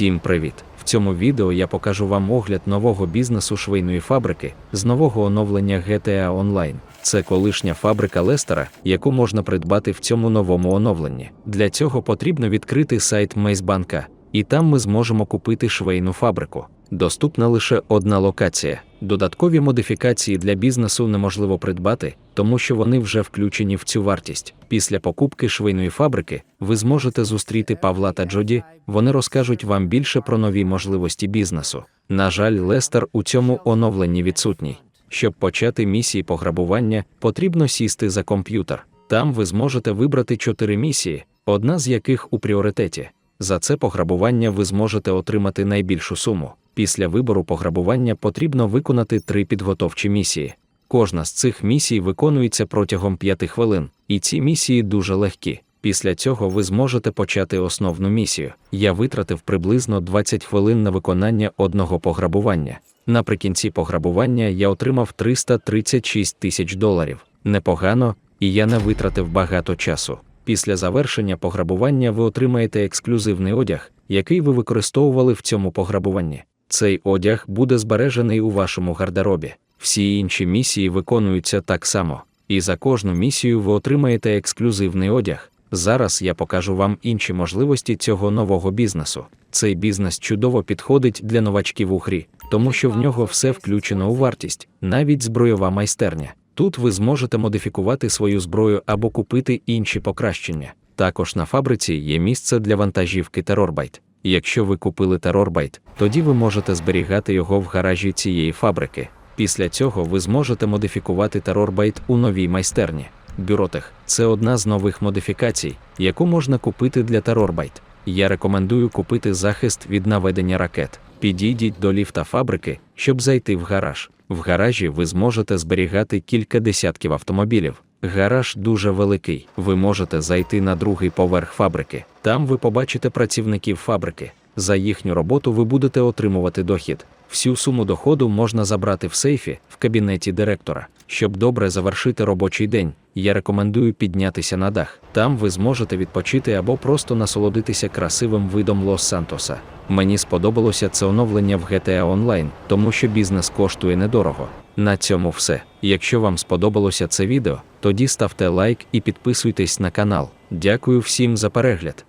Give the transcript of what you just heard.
Всім привіт! В цьому відео я покажу вам огляд нового бізнесу швейної фабрики з нового оновлення GTA Online. Це колишня фабрика Лестера, яку можна придбати в цьому новому оновленні. Для цього потрібно відкрити сайт Мейсбанка, і там ми зможемо купити швейну фабрику. Доступна лише одна локація. Додаткові модифікації для бізнесу неможливо придбати, тому що вони вже включені в цю вартість. Після покупки швейної фабрики ви зможете зустріти Павла та Джоді. Вони розкажуть вам більше про нові можливості бізнесу. На жаль, Лестер у цьому оновленні відсутній. Щоб почати місії пограбування, потрібно сісти за комп'ютер. Там ви зможете вибрати чотири місії, одна з яких у пріоритеті. За це пограбування ви зможете отримати найбільшу суму. Після вибору пограбування потрібно виконати три підготовчі місії. Кожна з цих місій виконується протягом 5 хвилин, і ці місії дуже легкі. Після цього ви зможете почати основну місію. Я витратив приблизно 20 хвилин на виконання одного пограбування. Наприкінці пограбування я отримав 336 тисяч доларів. Непогано, і я не витратив багато часу. Після завершення пограбування ви отримаєте ексклюзивний одяг, який ви використовували в цьому пограбуванні. Цей одяг буде збережений у вашому гардеробі. Всі інші місії виконуються так само, і за кожну місію ви отримаєте ексклюзивний одяг. Зараз я покажу вам інші можливості цього нового бізнесу. Цей бізнес чудово підходить для новачків у грі, тому що в нього все включено у вартість, навіть збройова майстерня. Тут ви зможете модифікувати свою зброю або купити інші покращення. Також на фабриці є місце для вантажівки Терорбайт. Якщо ви купили Терорбайт, тоді ви можете зберігати його в гаражі цієї фабрики. Після цього ви зможете модифікувати Терорбайт у новій майстерні. Бюротех це одна з нових модифікацій, яку можна купити для Терорбайт. Я рекомендую купити захист від наведення ракет. Підійдіть до ліфта фабрики, щоб зайти в гараж. В гаражі ви зможете зберігати кілька десятків автомобілів. Гараж дуже великий. Ви можете зайти на другий поверх фабрики. Там ви побачите працівників фабрики. За їхню роботу ви будете отримувати дохід. Всю суму доходу можна забрати в сейфі в кабінеті директора. Щоб добре завершити робочий день, я рекомендую піднятися на дах. Там ви зможете відпочити або просто насолодитися красивим видом Лос-Сантоса. Мені сподобалося це оновлення в GTA Online, тому що бізнес коштує недорого. На цьому все. Якщо вам сподобалося це відео, тоді ставте лайк і підписуйтесь на канал. Дякую всім за перегляд.